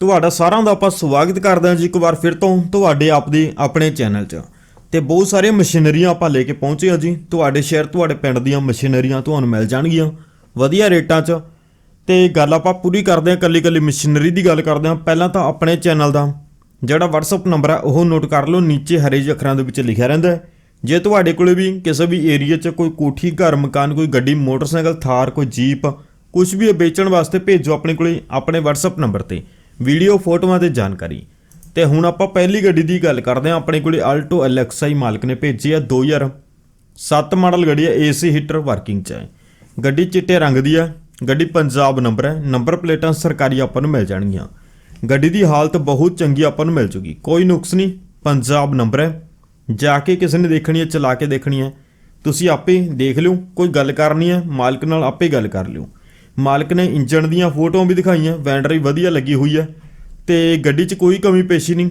ਤੁਹਾਡਾ ਸਾਰਿਆਂ ਦਾ ਆਪਾਂ ਸਵਾਗਤ ਕਰਦੇ ਹਾਂ ਜੀ ਇੱਕ ਵਾਰ ਫਿਰ ਤੋਂ ਤੁਹਾਡੇ ਆਪਦੇ, ਆਪਣੇ ਚੈਨਲ 'ਚ। ਤੇ ਬਹੁਤ ਸਾਰੀਆਂ ਮਸ਼ੀਨਰੀਆਂ ਆਪਾਂ ਲੈ ਕੇ ਪਹੁੰਚੇ ਹਾਂ ਜੀ। ਤੁਹਾਡੇ ਸ਼ਹਿਰ, ਤੁਹਾਡੇ ਪਿੰਡ ਦੀਆਂ ਮਸ਼ੀਨਰੀਆਂ ਤੁਹਾਨੂੰ ਮਿਲ ਜਾਣਗੀਆਂ। ਵਧੀਆ ਰੇਟਾਂ 'ਚ। ਤੇ ਗੱਲ ਆਪਾਂ ਪੂਰੀ ਕਰਦੇ ਹਾਂ ਕੱਲੀ ਕੱਲੀ ਮਸ਼ੀਨਰੀ ਦੀ ਗੱਲ ਕਰਦੇ ਹਾਂ। ਪਹਿਲਾਂ ਤਾਂ ਆਪਣੇ ਚੈਨਲ ਦਾ ਜਿਹੜਾ WhatsApp ਨੰਬਰ ਹੈ ਉਹ ਨੋਟ ਕਰ ਲਓ। ਨੀਚੇ ਹਰੇ ਜਿਹੇ ਅੱਖਰਾਂ ਦੇ ਵਿੱਚ ਲਿਖਿਆ ਰਹਿੰਦਾ ਹੈ। ਜੇ ਤੁਹਾਡੇ ਕੋਲੇ ਵੀ ਕਿਸੇ ਵੀ ਏਰੀਆ 'ਚ ਕੋਈ ਕੋਠੀ, ਘਰ, ਮਕਾਨ, ਕੋਈ ਗੱਡੀ, ਮੋਟਰਸਾਈਕਲ, ਥਾਰ, ਕੋਈ ਜੀਪ ਕੁਝ ਵੀ ਵੇਚਣ ਵਾਸਤੇ ਭੇਜੋ ਆਪਣੇ ਕੋਲੇ, ਆਪਣੇ WhatsApp ਨੰਬਰ ਤੇ। ਵੀਡੀਓ, ਫੋਟੋਆਂ ਤੇ ਜਾਣਕਾਰੀ। ਤੇ ਹੁਣ ਆਪਾਂ ਪਹਿਲੀ ਗੱਡੀ ਦੀ ਗੱਲ ਕਰਦੇ ਹਾਂ। ਆਪਣੇ ਕੋਲੇ ਆਲਟੋ ਐਲਐਕਸਆਈ ਮਾਲਕ ਨੇ ਭੇਜੀ ਆ 2007 ਮਾਡਲ ਗੱਡੀ ਹੈ ਏਸੀ ਹੀਟਰ ਵਰਕਿੰਗ 'ਚ ਹੈ ਗੱਡੀ ਚਿੱਟੇ ਰੰਗ ਦੀ ਹੈ ਗੱਡੀ ਪੰਜਾਬ ਨੰਬਰ ਹੈ। ਨੰਬਰ ਪਲੇਟਾਂ ਸਰਕਾਰੀ ਆਪਾਂ ਨੂੰ ਮਿਲ ਜਾਣਗੀਆਂ। ਗੱਡੀ ਦੀ ਹਾਲਤ ਬਹੁਤ ਚੰਗੀ ਆਪਾਂ ਨੂੰ ਮਿਲ ਜੂਗੀ। ਕੋਈ ਨੁਕਸ ਨਹੀਂ, ਪੰਜਾਬ ਨੰਬਰ ਹੈ। ਜਾ ਕੇ ਕਿਸੇ ਨੇ ਦੇਖਣੀ ਹੈ, ਚਲਾ ਕੇ ਦੇਖਣੀ ਹੈ। ਤੁਸੀਂ ਆਪੇ ਦੇਖ ਲਿਓ, ਕੋਈ ਗੱਲ ਕਰਨੀ ਹੈ, ਮਾਲਕ ਨਾਲ ਆਪੇ ਗੱਲ ਕਰ ਲਿਓ। ਮਾਲਕ ਨੇ ਇੰਜਣ ਦੀਆਂ ਫੋਟੋਆਂ ਵੀ ਦਿਖਾਈਆਂ ਬੈਟਰੀ ਵਧੀਆ ਲੱਗੀ ਹੋਈ ਹੈ ਤੇ ਗੱਡੀ 'ਚ ਕੋਈ ਕਮੀ ਪੇਸ਼ੀ ਨਹੀਂ।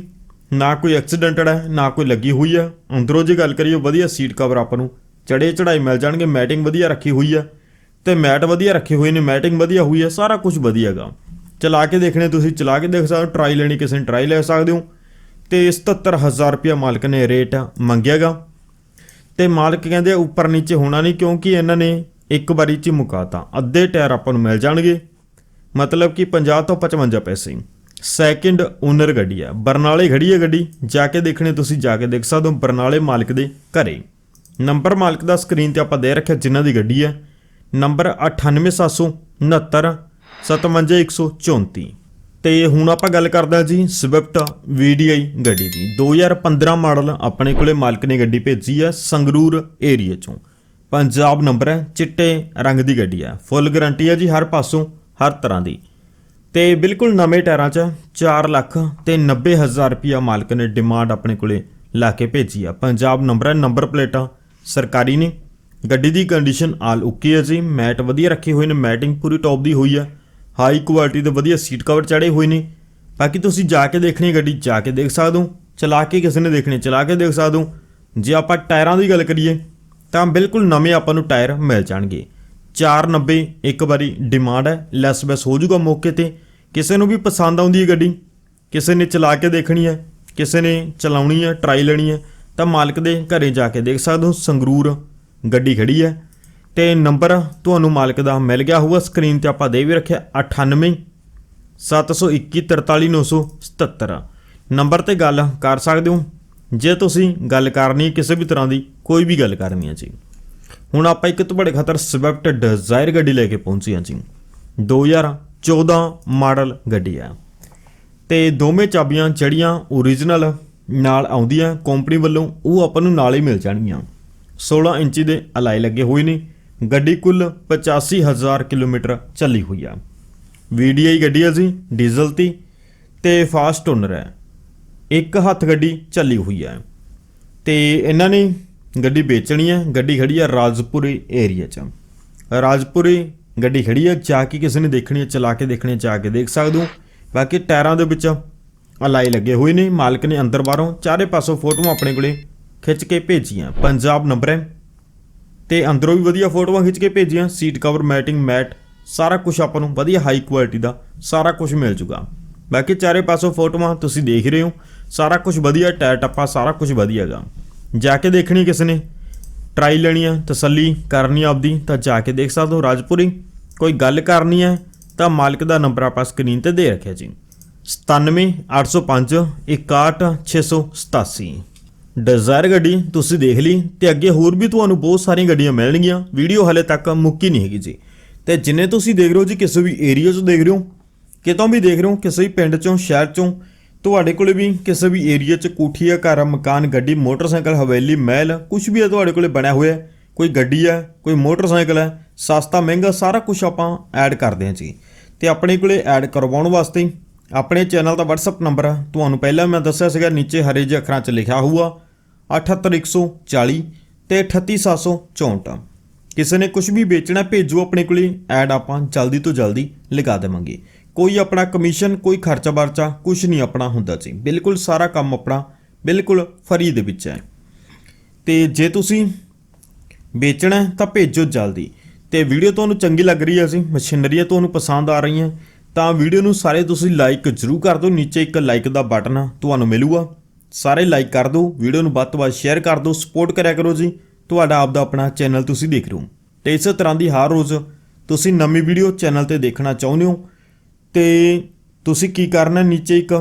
ਨਾ ਕੋਈ ਐਕਸੀਡੈਂਟਡ ਹੈ ਨਾ ਕੋਈ ਲੱਗੀ ਹੋਈ ਹੈ ਅੰਦਰੋਂ ਜੇ ਗੱਲ ਕਰੀਏ ਵਧੀਆ ਸੀਟ ਕਵਰ ਆਪਾਂ ਨੂੰ। ਚੜੇ ਚੜਾਈ ਮਿਲ ਜਾਣਗੇ, ਮੈਟਿੰਗ ਵਧੀਆ ਰੱਖੀ ਹੋਈ ਹੈ ਤੇ ਮੈਟ ਵਧੀਆ ਰੱਖੇ ਹੋਏ ਨੇ, ਮੈਟਿੰਗ ਵਧੀਆ ਹੋਈ ਹੈ ਸਾਰਾ ਕੁਝ ਵਧੀਆ ਹੈਗਾ ਚਲਾ ਕੇ ਦੇਖਣੇ ਤੁਸੀਂ, ਚਲਾ ਕੇ ਦੇਖ ਸਕਦੇ ਹੋ ਟਰਾਈ ਲੈਣੀ, ਕਿਸੇ ਨੇ ਟਰਾਈ ਲੈ ਸਕਦੇ ਹੋ। ਤੇ 77000 ਰੁਪਇਆ ਮਾਲਕ ਨੇ ਰੇਟ ਮੰਗਿਆਗਾ ਤੇ ਮਾਲਕ ਕਹਿੰਦੇ ਉੱਪਰ ਨੀਚੇ ਹੋਣਾ ਨਹੀਂ, ਕਿਉਂਕਿ ਇਹਨਾਂ ਨੇ ਇੱਕ ਵਾਰੀ ਚ ਹੀ ਮੁਕਾਤਾ ਅੱਧੇ ਟਾਇਰ ਆਪਾਂ ਨੂੰ ਮਿਲ ਜਾਣਗੇ। ਮਤਲਬ ਕਿ 50 ਤੋਂ 55 ਪੈਸੇ। ਸੈਕਿੰਡ ਓਨਰ ਗੱਡੀ ਆ। ਬਰਨਾਲੇ ਖੜੀ ਹੈ ਗੱਡੀ। ਜਾ ਕੇ ਦੇਖਣੇ, ਤੁਸੀਂ ਜਾ ਕੇ ਦੇਖ ਸਕਦੇ ਹੋ ਬਰਨਾਲੇ ਮਾਲਕ ਦੇ ਘਰੇ। ਨੰਬਰ ਮਾਲਕ ਦਾ ਸਕਰੀਨ ਤੇ ਆਪਾਂ ਦੇ ਰੱਖਿਆ ਜਿਨ੍ਹਾਂ ਦੀ ਗੱਡੀ ਹੈ। ਨੰਬਰ 98769 57134 ਤੇ ਹੁਣ ਆਪਾਂ ਗੱਲ ਕਰਦੇ ਹਾਂ ਜੀ ਸਵਿਫਟ VDI ਗੱਡੀ ਦੀ। 2015 ਮਾਡਲ ਆਪਣੇ ਕੋਲੇ ਮਾਲਕ ਨੇ ਗੱਡੀ ਭੇਜੀ ਹੈ ਸੰਗਰੂਰ ਏਰੀਆ ਚੋਂ। ਪੰਜਾਬ ਨੰਬਰ ਹੈ, ਚਿੱਟੇ ਰੰਗ ਦੀ ਗੱਡੀ ਹੈ। ਫੁੱਲ ਗਾਰੰਟੀ ਹੈ ਜੀ ਹਰ ਪਾਸੋਂ, ਹਰ ਤਰ੍ਹਾਂ ਦੀ। ਤੇ ਬਿਲਕੁਲ ਨਵੇਂ ਟਾਇਰਾਂ 'ਚ 4 ਲੱਖ ਤੇ 90 ਹਜ਼ਾਰ ਰੁਪਿਆ ਮਾਲਕ ਨੇ ਡਿਮਾਂਡ ਆਪਣੇ ਕੋਲੇ ਲਾ ਕੇ ਭੇਜੀ ਆ ਪੰਜਾਬ ਨੰਬਰ ਹੈ ਨੰਬਰ ਪਲੇਟਾਂ ਸਰਕਾਰੀ ਨੇ। ਗੱਡੀ ਦੀ ਕੰਡੀਸ਼ਨ ਆਲ ਓਕੇ ਹੈ ਜੀ। ਮੈਟ ਵਧੀਆ ਰੱਖੇ ਹੋਏ ਨੇ ਮੈਟਿੰਗ ਪੂਰੀ ਟੌਪ ਦੀ ਹੋਈ ਹੈ। ਹਾਈ ਕੁਆਲਿਟੀ ਦੇ ਵਧੀਆ ਸੀਟ ਕਵਰ ਚੜੇ ਹੋਏ ਨੇ। ਬਾਕੀ ਤੁਸੀਂ ਜਾ ਕੇ ਦੇਖਣੀ ਗੱਡੀ, ਜਾ ਕੇ ਦੇਖ ਸਕਦੇ ਹੋ। ਚਲਾ ਕੇ ਕਿਸੇ ਨੇ ਦੇਖਣੀ ਚਲਾ ਕੇ ਦੇਖ ਸਕਦੇ ਹੋ। ਜੇ ਆਪਾਂ ਟਾਇਰਾਂ ਦੀ ਗੱਲ ਕਰੀਏ ਤਾਂ ਬਿਲਕੁਲ ਨਵੇਂ ਆਪਾਂ ਨੂੰ ਟਾਇਰ ਮਿਲ ਜਾਣਗੇ। 490 ਇੱਕ ਵਾਰੀ ਡਿਮਾਂਡ ਹੈ ਲੈਸ ਬੈਸ ਹੋ ਜਾਊਗਾ ਮੌਕੇ ਤੇ। ਕਿਸੇ ਨੂੰ ਵੀ ਪਸੰਦ ਆਉਂਦੀ ਹੈ ਗੱਡੀ, ਕਿਸੇ ਨੇ ਚਲਾ ਕੇ ਦੇਖਣੀ ਹੈ, ਕਿਸੇ ਨੇ ਚਲਾਉਣੀ ਹੈ ਟਰਾਈ ਲੈਣੀ ਹੈ, ਤਾਂ ਮਾਲਕ ਦੇ ਘਰੇ ਜਾ ਕੇ ਦੇਖ ਸਕਦੇ ਹੋ, ਸੰਗਰੂਰ ਗੱਡੀ ਖੜੀ ਹੈ। ਤੇ ਨੰਬਰ ਤੁਹਾਨੂੰ ਮਾਲਕ ਦਾ ਮਿਲ ਗਿਆ ਹੋਊਗਾ ਸਕਰੀਨ ਤੇ ਆਪਾਂ ਦੇ ਵੀ ਰੱਖਿਆ 98 721 43977 ਨੰਬਰ ਤੇ ਗੱਲ ਕਰ ਸਕਦੇ ਹੋ। ਜੇ ਤੁਸੀਂ ਗੱਲ ਕਰਨੀ ਕਿਸੇ ਵੀ ਤਰ੍ਹਾਂ ਦੀ ਕੋਈ ਵੀ ਗੱਲ ਕਰਨੀ ਹੈ ਜੀ। ਹੁਣ ਆਪਾਂ ਇੱਕ ਤੁਹਾਡੇ ਖਾਤਰ ਸਵਿਫਟ ਡਿਜ਼ਾਇਰ ਗੱਡੀ ਲੈ ਕੇ ਪਹੁੰਚੇ ਹਾਂ ਜੀ। 2014 ਮਾਡਲ ਗੱਡੀ ਹੈ ਤੇ ਦੋਵੇਂ ਚਾਬੀਆਂ ਜਿਹੜੀਆਂ ਓਰੀਜਨਲ ਨਾਲ ਆਉਂਦੀਆਂ ਕੰਪਨੀ ਵੱਲੋਂ, ਉਹ ਆਪਾਂ ਨੂੰ ਨਾਲ ਹੀ ਮਿਲ ਜਾਣਗੀਆਂ। 16 ਇੰਚੀ ਦੇ ਅਲਾਈ ਲੱਗੇ ਹੋਏ ਨੇ। ਗੱਡੀ ਕੁੱਲ 85000 ਕਿਲੋਮੀਟਰ ਚੱਲੀ ਹੋਈ ਆ। VDI ਗੱਡੀ ਹੈ ਜੀ, ਡੀਜ਼ਲ ਦੀ। ਤੇ ਫਾਸਟ ਓਨਰ ਹੈ ਇੱਕ ਹੱਥ ਗੱਡੀ ਚੱਲੀ ਹੋਈ ਹੈ ਤੇ ਇਹਨਾਂ ਨੇ ਗੱਡੀ ਵੇਚਣੀ ਹੈ, ਗੱਡੀ ਖੜੀ ਹੈ ਰਾਜਪੁਰੀ ਏਰੀਆ 'ਚ। ਰਾਜਪੁਰੀ ਗੱਡੀ ਖੜੀ ਹੈ, ਜਾ ਕੇ ਕਿਸੇ ਨੇ ਦੇਖਣੀ ਹੈ, ਚਲਾ ਕੇ ਦੇਖਣੀ ਹੈ, ਜਾ ਕੇ ਦੇਖ ਸਕਦੇ ਹੋ। ਬਾਕੀ ਟਾਇਰਾਂ ਦੇ ਵਿੱਚ ਅਲਾਈ ਲੱਗੇ ਹੋਏ ਨੇ, ਮਾਲਕ ਨੇ ਅੰਦਰ ਬਾਹਰੋਂ ਚਾਰੇ ਪਾਸੋਂ ਫੋਟੋਆਂ ਆਪਣੇ ਕੋਲੇ ਖਿੱਚ ਕੇ ਭੇਜੀਆਂ। ਪੰਜਾਬ ਨੰਬਰ ਹੈ। ਤੇ ਅੰਦਰੋਂ ਵੀ ਵਧੀਆ ਫੋਟੋਆਂ ਖਿੱਚ ਕੇ ਭੇਜੀਆਂ, ਸੀਟ ਕਵਰ ਮੈਟਿੰਗ ਮੈਟ ਸਾਰਾ ਕੁਝ ਆਪਾਂ ਨੂੰ ਵਧੀਆ ਹਾਈ ਕੁਆਲਿਟੀ ਦਾ ਸਾਰਾ ਕੁਝ ਮਿਲ ਜੂਗਾ। ਬਾਕੀ ਚਾਰੇ ਪਾਸੋਂ ਫੋਟੋਆਂ ਤੁਸੀਂ ਦੇਖ ਰਹੇ ਹੋ, ਸਾਰਾ ਕੁਝ ਵਧੀਆ, ਟਾਇਰ ਟੱਪਾ ਸਾਰਾ ਕੁਝ ਵਧੀਆ ਹੈਗਾ ਜਾ ਕੇ ਦੇਖਣੀ ਕਿਸੇ ਨੇ? ਟਰਾਈ ਲੈਣੀ ਆ, ਤਸੱਲੀ ਕਰਨੀ ਆਪਦੀ, ਤਾਂ ਜਾ ਕੇ ਦੇਖ ਸਕਦੇ ਹੋ ਰਾਜਪੁਰੀ। ਕੋਈ ਗੱਲ ਕਰਨੀ ਹੈ ਤਾਂ ਮਾਲਕ ਦਾ ਨੰਬਰ ਆਪਾਂ ਸਕਰੀਨ ਤੇ ਦੇ ਰੱਖਿਆ ਜੀ। 97805 61687 ਡਿਜ਼ਾਇਰ ਗੱਡੀ, ਤੁਸੀਂ ਦੇਖ ਲਈ, ਤੇ ਅੱਗੇ ਹੋਰ ਵੀ ਤੁਹਾਨੂੰ ਬਹੁਤ ਸਾਰੀਆਂ ਗੱਡੀਆਂ ਮਿਲਣਗੀਆਂ। ਵੀਡੀਓ ਹਲੇ ਤੱਕ ਮੁੱਕੀ ਨਹੀਂ ਹੈਗੀ ਜੀ। ਤੇ ਜਿੰਨੇ ਤੁਸੀਂ ਦੇਖ ਰਹੇ ਹੋ ਜੀ, ਕਿਸੇ ਵੀ ਏਰੀਆ 'ਚੋਂ ਦੇਖ ਰਹੇ ਹੋ, ਕਿਤੋਂ ਵੀ ਦੇਖ ਰਹੇ ਹੋ, ਕਿਸੇ ਵੀ ਪਿੰਡ 'ਚੋਂ, ਸ਼ਹਿਰ 'ਚੋਂ ਤੁਹਾਡੇ ਕੋਲੇ ਵੀ ਕਿਸੇ ਵੀ ਏਰੀਆ 'ਚ ਕੋਠੀ ਆ, ਘਰ ਮਕਾਨ, ਗੱਡੀ, ਮੋਟਰਸਾਈਕਲ, ਹਵੇਲੀ, ਮਹਿਲ ਕੁਝ ਵੀ ਹੈ ਤੁਹਾਡੇ ਕੋਲੇ ਬਣਿਆ ਹੋਇਆ ਕੋਈ ਗੱਡੀ ਹੈ ਕੋਈ ਮੋਟਰਸਾਈਕਲ ਹੈ ਸਸਤਾ, ਮਹਿੰਗਾ, ਸਾਰਾ ਕੁਝ ਆਪਾਂ ਐਡ ਕਰਦੇ ਹਾਂ ਜੀ। ਤੇ ਆਪਣੇ ਕੋਲੇ ਐਡ ਕਰਵਾਉਣ ਵਾਸਤੇ ਆਪਣੇ ਚੈਨਲ ਦਾ WhatsApp ਨੰਬਰ ਆ। ਤੁਹਾਨੂੰ ਪਹਿਲਾਂ ਮੈਂ ਦੱਸਿਆ ਸੀਗਾ, ਨੀਚੇ ਹਰੇ ਜਿਹੇ ਅੱਖਰਾਂ 'ਚ ਲਿਖਿਆ ਹੋਊਗਾ। 78140 ਤੇ 38764 ਕਿਸੇ ਨੇ ਕੁਝ ਵੀ ਵੇਚਣਾ, ਭੇਜੋ, ਆਪਣੇ ਕੋਲੇ ਐਡ ਆਪਾਂ ਜਲਦੀ ਤੋਂ ਜਲਦੀ ਲਗਾ ਦੇਵਾਂਗੇ। ਕੋਈ ਆਪਣਾ ਕਮਿਸ਼ਨ ਕੋਈ ਖਰਚਾ ਵਰਚਾ ਕੁਝ ਨਹੀਂ ਆਪਣਾ ਹੁੰਦਾ ਜੀ। ਬਿਲਕੁਲ ਸਾਰਾ ਕੰਮ ਆਪਣਾ, ਬਿਲਕੁਲ ਫਰੀ ਦੇ ਵਿੱਚ ਹੈ। ਤੇ ਜੇ ਤੁਸੀਂ ਵੇਚਣਾ ਤਾਂ ਭੇਜੋ ਜਲਦੀ। ਤੇ ਵੀਡੀਓ ਤੁਹਾਨੂੰ ਚੰਗੀ ਲੱਗ ਰਹੀ ਹੈ ਅਸੀਂ ਮਸ਼ੀਨਰੀਆਂ ਤੁਹਾਨੂੰ ਪਸੰਦ ਆ ਰਹੀਆਂ, ਤਾਂ ਵੀਡੀਓ ਨੂੰ ਸਾਰੇ ਤੁਸੀਂ ਲਾਈਕ ਜ਼ਰੂਰ ਕਰ ਦਿਓ, ਨੀਚੇ ਇੱਕ ਲਾਈਕ ਦਾ ਬਟਨ ਤੁਹਾਨੂੰ ਮਿਲੂਗਾ। ਸਾਰੇ ਲਾਈਕ ਕਰ ਦਿਓ, ਵੀਡੀਓ ਨੂੰ ਵੱਧ ਤੋਂ ਵੱਧ ਸ਼ੇਅਰ ਕਰ ਦਿਓ ਸਪੋਰਟ ਕਰਿਆ ਕਰੋ ਜੀ। ਤੁਹਾਡਾ ਆਪਦਾ ਆਪਣਾ ਚੈਨਲ ਤੁਸੀਂ ਦੇਖ ਰਹੇ ਹੋ। ਤੇ ਇਸੇ ਤਰ੍ਹਾਂ ਦੀ ਹਰ ਰੋਜ਼ ਤੁਸੀਂ ਨਵੀਂ ਵੀਡੀਓ ਚੈਨਲ ਤੇ ਦੇਖਣਾ ਚਾਹੁੰਦੇ ਹੋ ਤੇ ਤੁਸੀਂ ਕੀ ਕਰਨਾ ਨੀਚੇ ਇੱਕ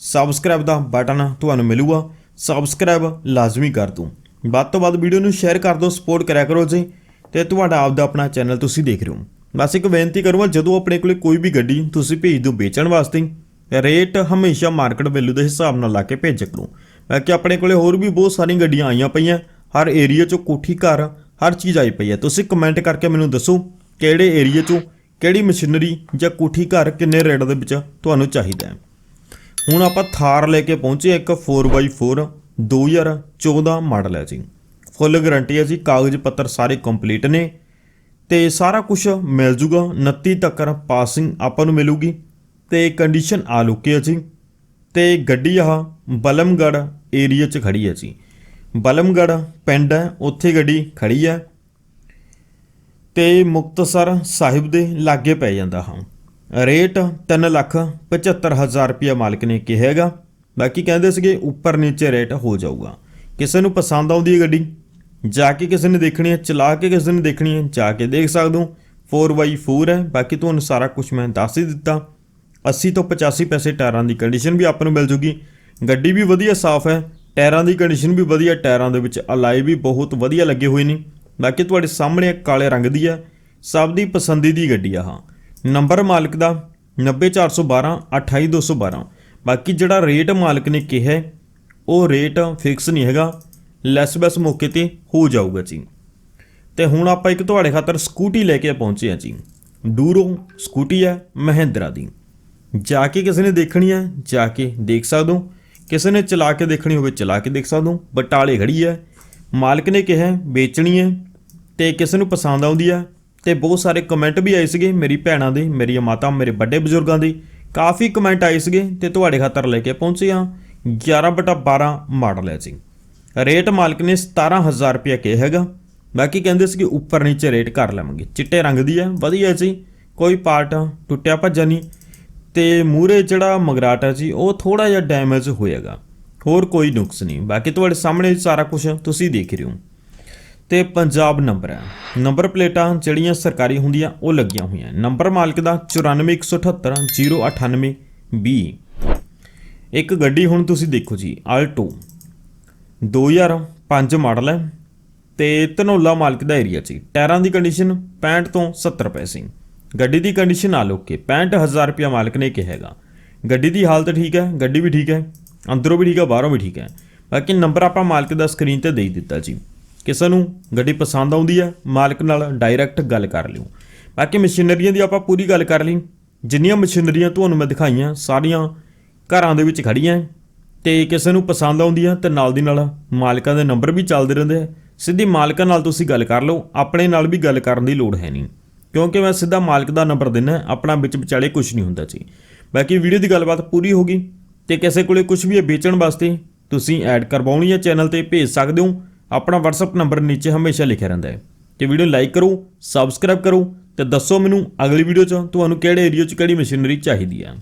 ਸਬਸਕ੍ਰਾਈਬ ਦਾ ਬਟਨ ਤੁਹਾਨੂੰ ਮਿਲੂਗਾ। ਸਬਸਕ੍ਰਾਈਬ ਲਾਜ਼ਮੀ ਕਰ ਦਿਓ ਵੱਧ ਤੋਂ ਵੱਧ ਵੀਡੀਓ ਨੂੰ ਸ਼ੇਅਰ ਕਰ ਦਿਓ ਸਪੋਰਟ ਕਰਿਆ ਕਰੋ ਜੀ ਤੇ ਤੁਹਾਡਾ ਆਪਦਾ ਆਪਣਾ ਚੈਨਲ ਤੁਸੀਂ ਦੇਖ ਰਹੇ ਹੋ। ਬਸ ਇੱਕ ਬੇਨਤੀ ਕਰੂੰਗਾ, ਜਦੋਂ ਆਪਣੇ ਕੋਲੇ ਕੋਈ ਵੀ ਗੱਡੀ ਤੁਸੀਂ ਭੇਜ ਦਿਓ ਵੇਚਣ ਵਾਸਤੇ ਰੇਟ ਹਮੇਸ਼ਾ ਮਾਰਕੀਟ ਵੈਲਿਊ ਦੇ ਹਿਸਾਬ ਨਾਲ ਲਾ ਕੇ ਭੇਜ ਕਰੋ। ਬਾਕੀ ਆਪਣੇ ਕੋਲੇ ਹੋਰ ਵੀ ਬਹੁਤ ਸਾਰੀਆਂ ਗੱਡੀਆਂ ਆਈਆਂ ਪਈਆਂ, ਹਰ ਏਰੀਆ 'ਚੋਂ ਕੋਠੀ ਘਰ, ਹਰ ਚੀਜ਼ ਆਈ ਪਈ ਹੈ। ਤੁਸੀਂ ਕਮੈਂਟ ਕਰਕੇ ਮੈਨੂੰ ਦੱਸੋ ਕਿਹੜੇ ਏਰੀਆ 'ਚੋਂ ਕਿਹੜੀ ਮਸ਼ੀਨਰੀ ਜਾਂ ਕੋਠੀ ਘਰ ਕਿੰਨੇ ਰੇਟ ਦੇ ਵਿੱਚ ਤੁਹਾਨੂੰ ਚਾਹੀਦਾ ਹੈ? ਹੁਣ ਆਪਾਂ ਥਾਰ ਲੈ ਕੇ ਪਹੁੰਚੇ ਇੱਕ 4x4 2014 ਮਾਡਲ ਹੈ ਜੀ। ਫੁੱਲ ਗਾਰੰਟੀ ਹੈ ਜੀ, ਕਾਗਜ਼ ਪੱਤਰ ਸਾਰੇ ਕੰਪਲੀਟ ਨੇ ਤੇ ਸਾਰਾ ਕੁਝ ਮਿਲ ਜੂਗਾ 29 ਤੱਕ ਪਾਸਿੰਗ ਆਪਾਂ ਨੂੰ ਮਿਲੂਗੀ ਤੇ ਕੰਡੀਸ਼ਨ ਆ ਲੁਕੀ ਹੈ ਜੀ। ਤੇ ਗੱਡੀ ਆਹ ਬਲਮਗੜ ਏਰੀਆ 'ਚ ਖੜੀ ਹੈ ਜੀ। ਬਲਮਗੜ ਪਿੰਡ ਹੈ, ਉੱਥੇ ਗੱਡੀ ਖੜੀ ਹੈ। ਤੇ ਮੁਕਤਸਰ ਸਾਹਿਬ ਦੇ ਲਾਗੇ ਪੈ ਜਾਂਦਾ ਹਾਂ। ਰੇਟ 3 ਲੱਖ 75000 ਰੁਪਇਆ ਮਾਲਕ ਨੇ ਕਿਹਾ ਬਾਕੀ ਕਹਿੰਦੇ ਸੀਗੇ ਉੱਪਰ ਨੀਚੇ ਰੇਟ ਹੋ ਜਾਊਗਾ। ਕਿਸੇ ਨੂੰ ਪਸੰਦ ਆਉਂਦੀ ਹੈ ਗੱਡੀ, ਜਾ ਕੇ ਕਿਸੇ ਨੇ ਦੇਖਣੀ ਹੈ, ਚਲਾ ਕੇ ਕਿਸੇ ਨੇ ਦੇਖਣੀ ਹੈ, ਜਾ ਕੇ ਦੇਖ ਸਕਦੇ ਹੋ। 4x4 ਹੈ। ਬਾਕੀ ਤੁਹਾਨੂੰ ਸਾਰਾ ਕੁਝ ਮੈਂ ਦੱਸ ਹੀ ਦਿੱਤਾ। 80 ਤੋਂ 85 ਪੈਸੇ ਟਾਇਰਾਂ ਦੀ ਕੰਡੀਸ਼ਨ ਵੀ ਆਪਾਂ ਨੂੰ ਮਿਲ ਜੂਗੀ। ਗੱਡੀ ਵੀ ਵਧੀਆ ਸਾਫ਼ ਹੈ। ਟਾਇਰਾਂ ਦੀ ਕੰਡੀਸ਼ਨ ਵੀ ਵਧੀਆ। ਟਾਇਰਾਂ ਦੇ ਵਿੱਚ ਅਲਾਈ ਵੀ ਬਹੁਤ ਵਧੀਆ ਲੱਗੇ ਹੋਏ ਨੇ। ਬਾਕੀ ਤੁਹਾਡੇ ਸਾਹਮਣੇ ਇਹ ਕਾਲੇ ਰੰਗ ਦੀ ਹੈ ਸਭ ਦੀ ਪਸੰਦੀਦੀ ਗੱਡੀ ਆ ਹਾਂ। ਨੰਬਰ ਮਾਲਕ ਦਾ 90412 28212 ਬਾਕੀ ਜਿਹੜਾ ਰੇਟ ਮਾਲਕ ਨੇ ਕਿਹਾ, ਉਹ ਰੇਟ ਫਿਕਸ ਨਹੀਂ ਹੈਗਾ, ਲੈਸ ਬੈਸ ਮੌਕੇ ਤੇ ਹੋ ਜਾਊਗਾ ਜੀ। ਤੇ ਹੁਣ ਆਪਾਂ ਇੱਕ ਤੁਹਾਡੇ ਖਾਤਰ ਸਕੂਟੀ ਲੈ ਕੇ ਪਹੁੰਚੇ ਹਾਂ ਜੀ। ਡੂਰੋ ਸਕੂਟੀ ਹੈ ਮਹਿੰਦਰਾ ਦੀ। ਜਾ ਕੇ ਕਿਸੇ ਨੇ ਦੇਖਣੀ ਹੈ, ਜਾ ਕੇ ਦੇਖ ਸਕਦੇ ਹੋ। ਕਿਸੇ ਨੇ ਚਲਾ ਕੇ ਦੇਖਣੀ ਹੋਵੇ, ਚਲਾ ਕੇ ਦੇਖ ਸਕਦੇ ਹੋ। ਬਟਾਲੇ ਖੜੀ ਹੈ। ਮਾਲਕ ਨੇ ਕਿਹਾ, ਵੇਚਣੀ ਹੈ। ਤੇ ਕਿਸੇ ਨੂੰ ਪਸੰਦ ਆਉਂਦੀ ਹੈ ਤੇ ਬਹੁਤ ਸਾਰੇ ਕਮੈਂਟ ਵੀ ਆਏ ਸੀਗੇ ਮੇਰੀ ਭੈਣਾਂ ਦੇ, ਮੇਰੀਆਂ ਮਾਤਾ, ਮੇਰੇ ਵੱਡੇ ਬਜ਼ੁਰਗਾਂ ਦੇ। ਕਾਫੀ ਕਮੈਂਟ ਆਏ ਸੀਗੇ ਤੇ ਤੁਹਾਡੇ ਖਾਤਰ ਲੈ ਕੇ ਪਹੁੰਚੇ ਹਾਂ। 11/12 ਮਾਡਲ ਹੈ ਜੀ। ਰੇਟ ਮਾਲਕ ਨੇ 17000 ਰੁਪਏ ਕਿਹਾ ਹੈਗਾ। ਬਾਕੀ ਕਹਿੰਦੇ ਸੀ ਕਿ ਉੱਪਰ ਨੀਚੇ ਰੇਟ ਕਰ ਲਵਾਂਗੇ। ਚਿੱਟੇ ਰੰਗ ਦੀ ਹੈ ਵਧੀਆ ਜੀ। ਕੋਈ ਪਾਰਟ ਟੁੱਟਿਆ ਭੱਜਾ ਨਹੀਂ। ਤੇ ਮੂਰੇ ਜਿਹੜਾ ਮਗਰਾਟ ਹੈ ਜੀ, ਉਹ ਥੋੜਾ ਜਿਹਾ ਡੈਮੇਜ ਹੋਏਗਾ ਹੋਰ ਕੋਈ ਨੁਕਸ ਨਹੀਂ। ਬਾਕੀ ਤੁਹਾਡੇ ਸਾਹਮਣੇ ਸਾਰਾ ਕੁਝ ਤੁਸੀਂ ਦੇਖ ਰਹੇ ਹੋ। ਤੇ ਪੰਜਾਬ ਨੰਬਰ ਹੈ। ਨੰਬਰ ਪਲੇਟਾਂ ਜਿਹੜੀਆਂ ਸਰਕਾਰੀ ਹੁੰਦੀਆਂ, ਉਹ ਲੱਗੀਆਂ ਹੋਈਆਂ ਨੰਬਰ ਮਾਲਕ ਦਾ 94178098 20 ਇੱਕ ਗੱਡੀ ਹੁਣ ਤੁਸੀਂ ਦੇਖੋ ਜੀ, ਆਲਟੋ। 2005 ਮਾਡਲ ਹੈ ਤੇ ਧਨੋਲਾ ਮਾਲਕ ਦਾ ਏਰੀਆ ਸੀ ਟਾਇਰਾਂ ਦੀ ਕੰਡੀਸ਼ਨ 65 ਤੋਂ 70 ਪੈਸੇ ਗੱਡੀ ਦੀ ਕੰਡੀਸ਼ਨ ਆ ਲੋਕੇ 65000 ਰੁਪਇਆ ਮਾਲਕ ਨੇ ਕਿਹਾ ਹੈਗਾ। ਗੱਡੀ ਦੀ ਹਾਲਤ ਠੀਕ ਹੈ, ਗੱਡੀ ਵੀ ਠੀਕ ਹੈ, ਅੰਦਰੋਂ ਵੀ ਠੀਕ ਹੈ, ਬਾਹਰੋਂ ਵੀ ਠੀਕ ਹੈ। ਬਾਕੀ ਨੰਬਰ ਆਪਾਂ ਮਾਲਕ ਦਾ ਸਕਰੀਨ ਤੇ ਦੇ ਦਿੱਤਾ ਜੀ। ਕਿਸੇ ਨੂੰ ਗੱਡੀ ਪਸੰਦ ਆਉਂਦੀ ਹੈ ਮਾਲਕ ਨਾਲ ਡਾਇਰੈਕਟ ਗੱਲ ਕਰ ਲਿਓ। ਬਾਕੀ ਮਸ਼ੀਨਰੀਆਂ ਦੀ ਆਪਾਂ ਪੂਰੀ ਗੱਲ ਕਰ ਲਈ। ਜਿੰਨੀਆਂ ਮਸ਼ੀਨਰੀਆਂ ਤੁਹਾਨੂੰ ਮੈਂ ਦਿਖਾਈਆਂ, ਸਾਰੀਆਂ ਘਰਾਂ ਦੇ ਵਿੱਚ ਖੜੀਆਂ ਹੈ ਤੇ ਕਿਸੇ ਨੂੰ ਪਸੰਦ ਆਉਂਦੀਆਂ ਆ, ਤੇ ਨਾਲ ਦੀ ਨਾਲ ਮਾਲਕਾਂ ਦੇ ਨੰਬਰ ਵੀ ਚੱਲਦੇ ਰਹਿੰਦੇ ਆ। ਸਿੱਧੀ ਮਾਲਕਾਂ ਨਾਲ ਤੁਸੀਂ ਗੱਲ ਕਰ ਲਓ, ਆਪਣੇ ਨਾਲ ਵੀ ਗੱਲ ਕਰਨ ਦੀ ਲੋੜ ਹੈ ਨਹੀਂ। ਕਿਉਂਕਿ ਮੈਂ ਸਿੱਧਾ ਮਾਲਕ ਦਾ ਨੰਬਰ ਦਿੰਦਾ ਆਪਣਾ ਵਿੱਚ ਵਿਚਾਲੇ ਕੁਝ ਨਹੀਂ ਹੁੰਦਾ ਜੀ ਬਾਕੀ ਵੀਡੀਓ ਦੀ ਗੱਲਬਾਤ ਪੂਰੀ ਹੋ ਗਈ, ਤੇ ਕਿਸੇ ਕੋਲੇ ਕੁਝ ਵੀ ਹੈ ਵੇਚਣ ਵਾਸਤੇ, ਤੁਸੀਂ ਐਡ ਕਰਵਾਉਣੀ ਹੈ ਚੈਨਲ ਤੇ ਭੇਜ ਸਕਦੇ ਹੋ। ਆਪਣਾ WhatsApp ਨੰਬਰ ਨੀਚੇ ਹਮੇਸ਼ਾ ਲਿਖਿਆ ਰਹਿੰਦਾ ਹੈ। ਤੇ ਵੀਡੀਓ ਲਾਈਕ ਕਰੋ ਸਬਸਕ੍ਰਾਈਬ ਕਰੋ ਤੇ ਦੱਸੋ ਮੈਨੂੰ ਅਗਲੀ ਵੀਡੀਓ 'ਚ ਤੁਹਾਨੂੰ ਕਿਹੜੇ ਏਰੀਆ 'ਚ ਕਿਹੜੀ ਮਸ਼ੀਨਰੀ ਚਾਹੀਦੀ ਹੈ।